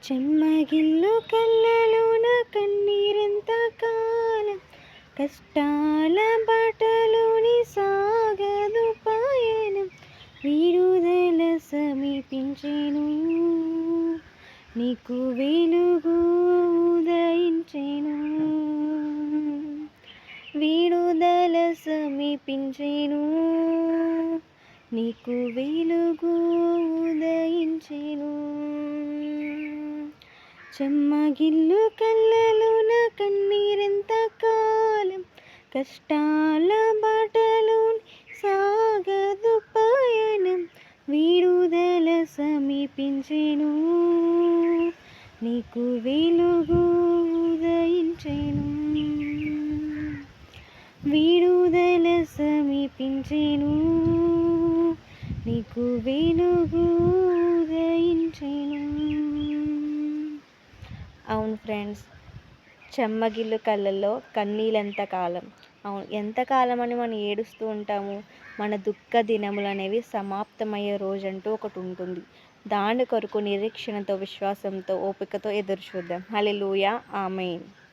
చెమ్మగిల్లు కళ్ళలోన కన్నీరెంత కాలం? కష్టాల బాటలోని సాగదు పాయనం. విడుదల సమీపించేను. నీకు వెలుగు ఉదయించేను. విడుదల సమీపించేను. నీకు వెలుగు చెమ్మగిల్లు కళ్ళలోన కన్నీరెంత కాలం? కష్టాల బాటలో సాగదు పయనం. విడుదల సమీపించెను. నీకు వెలుగు ఉదయించెను. విడుదల సమీపించెను. నీకు వెలుగు ఉదయించెను. అవును ఫ్రెండ్స్. చెమ్మగిల్లు కళ్ళల్లో కన్నీళ్ళెంత కాలం. అవును ఎంతకాలం అని మనం ఏడుస్తూ ఉంటాము. మన దుఃఖ దినములు అనేవి సమాప్తమయ్యే రోజంటూ ఒకటి ఉంటుంది. దాని కొరకు నిరీక్షణతో విశ్వాసంతో ఓపికతో ఎదురు చూద్దాం. Hallelujah amen.